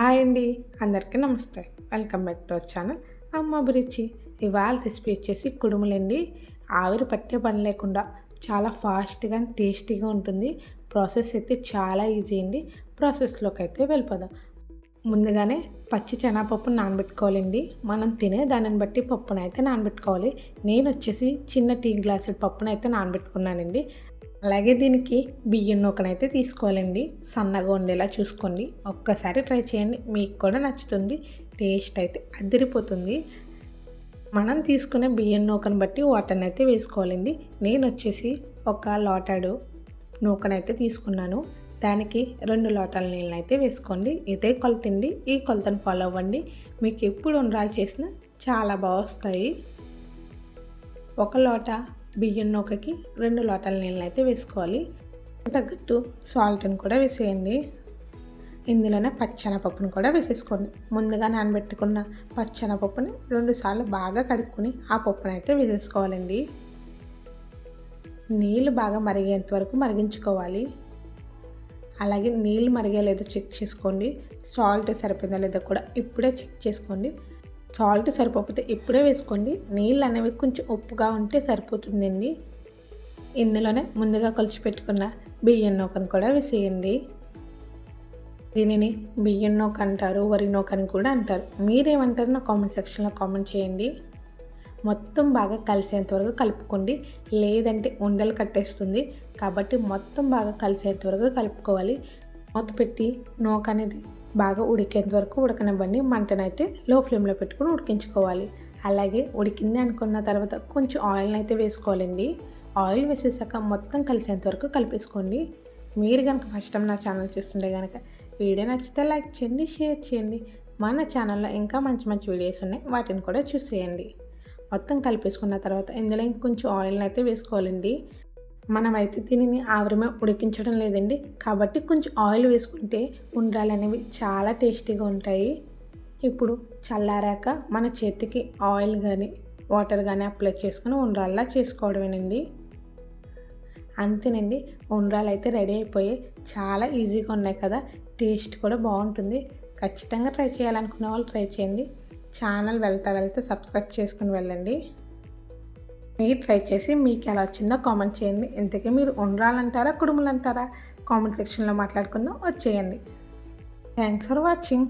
Hi అండి అందరికీ నమస్తే. Welcome back to our channel. Amma Abhiruchi. ఇవాళ రెసిపీ వచ్చేసి కుడుములండి. ఆవిరి పట్టే పని లేకుండా చాలా ఫాస్ట్గా టేస్టీగా ఉంటుంది. ప్రాసెస్ అయితే చాలా ఈజీ అండి. ప్రాసెస్లోకి అయితే వెళ్ళిపోదాం. ముందుగానే పచ్చి శనగపప్పు నానబెట్టుకోవాలండి. మనం తినే దానిని బట్టి పప్పునైతే నానబెట్టుకోవాలి. నేను వచ్చేసి చిన్న టీ గ్లాసుల పప్పునైతే నానబెట్టుకున్నానండి. అలాగే దీనికి బియ్యం నూకనైతే తీసుకోవాలండి. సన్నగా ఉండేలా చూసుకోండి. ఒక్కసారి ట్రై చేయండి. మీకు కూడా నచ్చుతుంది. టేస్ట్ అయితే అదిరిపోతుంది. మనం తీసుకునే బియ్యం నూకను బట్టి వాటర్ని అయితే వేసుకోవాలండి. నేను వచ్చేసి ఒక లోటాడు నూకనైతే తీసుకున్నాను. దానికి రెండు లోటాల నీళ్ళని అయితే వేసుకోండి. ఇదే కొలతండి. ఈ కొలతను ఫాలో అవ్వండి. మీకు ఎప్పుడు ఉండరాలు చేసినా చాలా బాగా వస్తాయి. ఒక లోట బియ్యం నూకకి రెండు లోటల నీళ్ళని అయితే వేసుకోవాలి. తగ్గట్టు సాల్ట్ని కూడా వేసేయండి. ఇందులోనే పచ్చెనపప్పును కూడా వేసేసుకోండి. ముందుగా నానబెట్టుకున్న పచ్చెనపప్పుని రెండుసార్లు బాగా కడుక్కొని ఆ పప్పును అయితే వేసేసుకోవాలండి. నీళ్ళు బాగా మరిగేంత వరకు మరిగించుకోవాలి. అలాగే నీళ్ళు మరిగే లేదో చెక్ చేసుకోండి. సాల్ట్ సరిపోయిందా లేదో కూడా ఇప్పుడే చెక్ చేసుకోండి. సాల్ట్ సరిపోతే ఇప్పుడే వేసుకోండి. నీళ్ళు అనేవి కొంచెం ఉప్పుగా ఉంటే సరిపోతుందండి. ఇందులోనే ముందుగా కొలిచి పెట్టుకున్న బియ్యం నూకను కూడా వేసేయండి. దీనిని బియ్యం నూక అంటారు వరి నూక అని కూడా అంటారు. మీరేమంటారు నా కామెంట్ సెక్షన్లో కామెంట్ చేయండి. మొత్తం బాగా కలిసేంత వరకు కలుపుకోండి. లేదంటే ఉండలు కట్టేస్తుంది. కాబట్టి మొత్తం బాగా కలిసేంత వరకు కలుపుకోవాలి. మూత పెట్టి నూక అనేది బాగా ఉడికేంత వరకు ఉడకనివ్వండి. మంటనైతే లో ఫ్లేమ్లో పెట్టుకుని ఉడికించుకోవాలి. అలాగే ఉడికింది అనుకున్న తర్వాత కొంచెం ఆయిల్ని అయితే వేసుకోవాలండి. ఆయిల్ వేసేసాక మొత్తం కలిసేంత వరకు కలిపేసుకోండి. మీరు కనుక ఫస్ట్ టైం నా ఛానల్ చూస్తుంటే కనుక వీడియో నచ్చితే లైక్ చేయండి షేర్ చేయండి. మన ఛానల్లో ఇంకా మంచి మంచి వీడియోస్ ఉన్నాయి. వాటిని కూడా చూసేయండి. మొత్తం కలిపేసుకున్న తర్వాత ఇందులో ఇంకొంచెం ఆయిల్ని అయితే వేసుకోవాలండి. మనమైతే దీనిని ఆవిరమే ఉడికించడం లేదండి. కాబట్టి కొంచెం ఆయిల్ వేసుకుంటే ఉండ్రాలు అనేవి చాలా టేస్టీగా ఉంటాయి. ఇప్పుడు చల్లారాక మన చేతికి ఆయిల్ కానీ వాటర్ కానీ అప్లై చేసుకుని ఉండ్రాల్లా చేసుకోవడమేనండి. అంతేనండి ఉండ్రాలు అయితే రెడీ అయిపోయి చాలా ఈజీగా ఉన్నాయి కదా. టేస్ట్ కూడా బాగుంటుంది. ఖచ్చితంగా ట్రై చేయాలనుకున్న వాళ్ళు ట్రై చేయండి. ఛానల్ వెళ్తా వెళ్తా సబ్స్క్రైబ్ చేసుకుని వెళ్ళండి. మీరు ట్రై చేసి మీకు ఎలా వచ్చిందో కామెంట్ చేయండి. ఇంతకీ మీరు ఉండరాలంటారా కుడుములు అంటారా కామెంట్ సెక్షన్లో మాట్లాడుకుందాం. వచ్చేయండి. Thanks for watching